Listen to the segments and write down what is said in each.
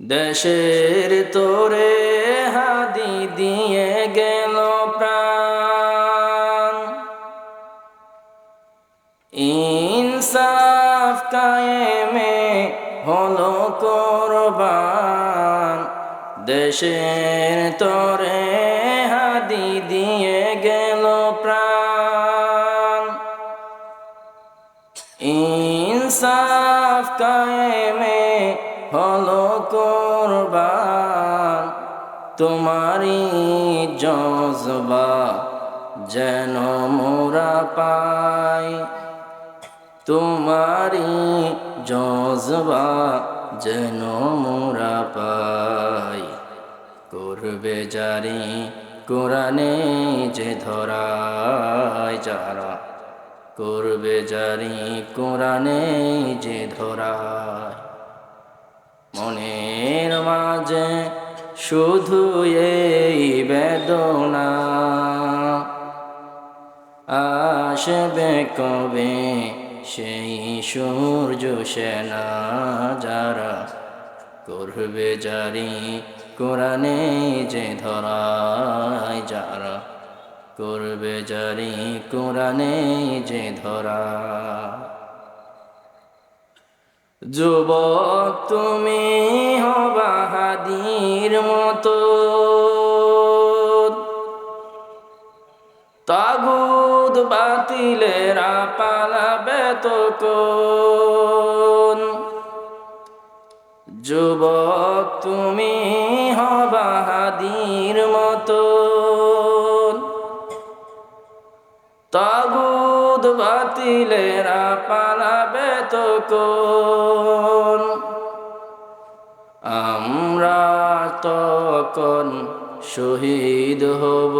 দেশের তোরে হাদি দিয়ে গেল প্রাণ। ইনসাফ কায়েমে হলো কোরবান। দেশের তোরে হাদি দিয়ে গেল প্রাণ। ইনসাফ কায়েমে হলো কোরবান তোমারি জজবা যেন মোরা পাই। তোমারি জজবা যেন মোরা পাই। করবে জারি কোরআনে যে ধরায় যারা, করবে জারি কোরআনে যে ধরায়। মনের মাঝে শুধু এই বেদনা। আসবে কবে সেই সূর্য সেনা যারা করবে জারি কোরআনে যে ধরায়, যারা করবে জারি কোরআনে যে ধরা। যুবক তুমি হবা হাদির মতো। তাগুদ বাতিলেরা পালাবে তো যুবক তুমি হবা হাদির মতো বাতিলেরা পালাবে তো কোন আমরা তখন শহীদ হব।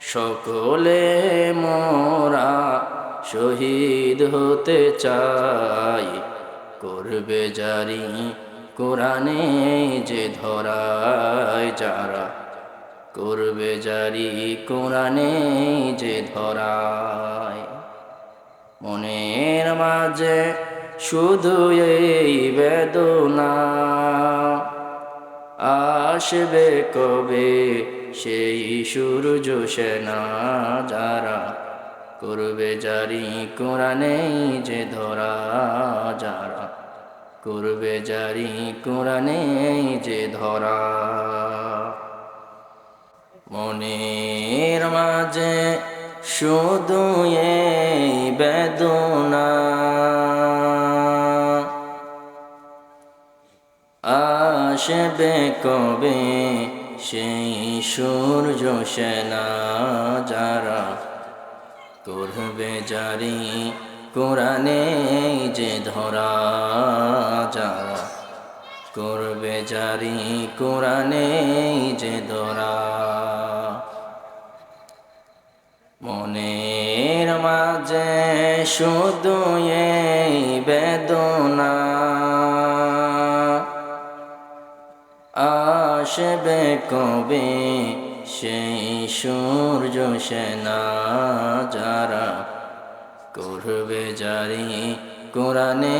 সকলে মোরা শহীদ হতে চাই। করবে জারি কোরআনে যে ধরায় যারা করবে জারি কোরআনে যে ধরায়। মনের মাঝে শুধু এই বেদনা। আসবে কবে সেই সূর্য সেনা যারা করবে জারি কোরআনে যে ধরা, যারা করবে জারি কোরআনে যে ধরা। মনের মাঝে শুধু এই বেদনা। আসবে কবে সেই সূর্য সেনা যারা করবে জারি কোরআনে যে ধরা যারা করবে জারি কোরআনে যে ধরা শুধু এই বেদনা। আসবে কবে সেই সূর্য সেনা যারা করবে জারি কোরআনে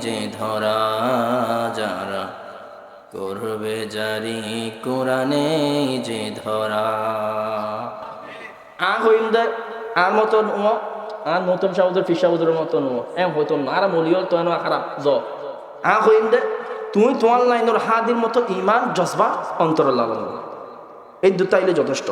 যে ধরা, যারা করবে জারি কোরআনে যে ধরা। আ হইন্দে, আর মতন ও আর নতুন সাবুদের ফিস সাবুদের মতো নো এম হয়তো না। আর মলিও তো এনো খারাপ জ। আ হইন্দে তুই তোমার লাইনের হাদির মতো ইমান, জজবা অন্তর লালন। এই দুটাইলে যথেষ্ট।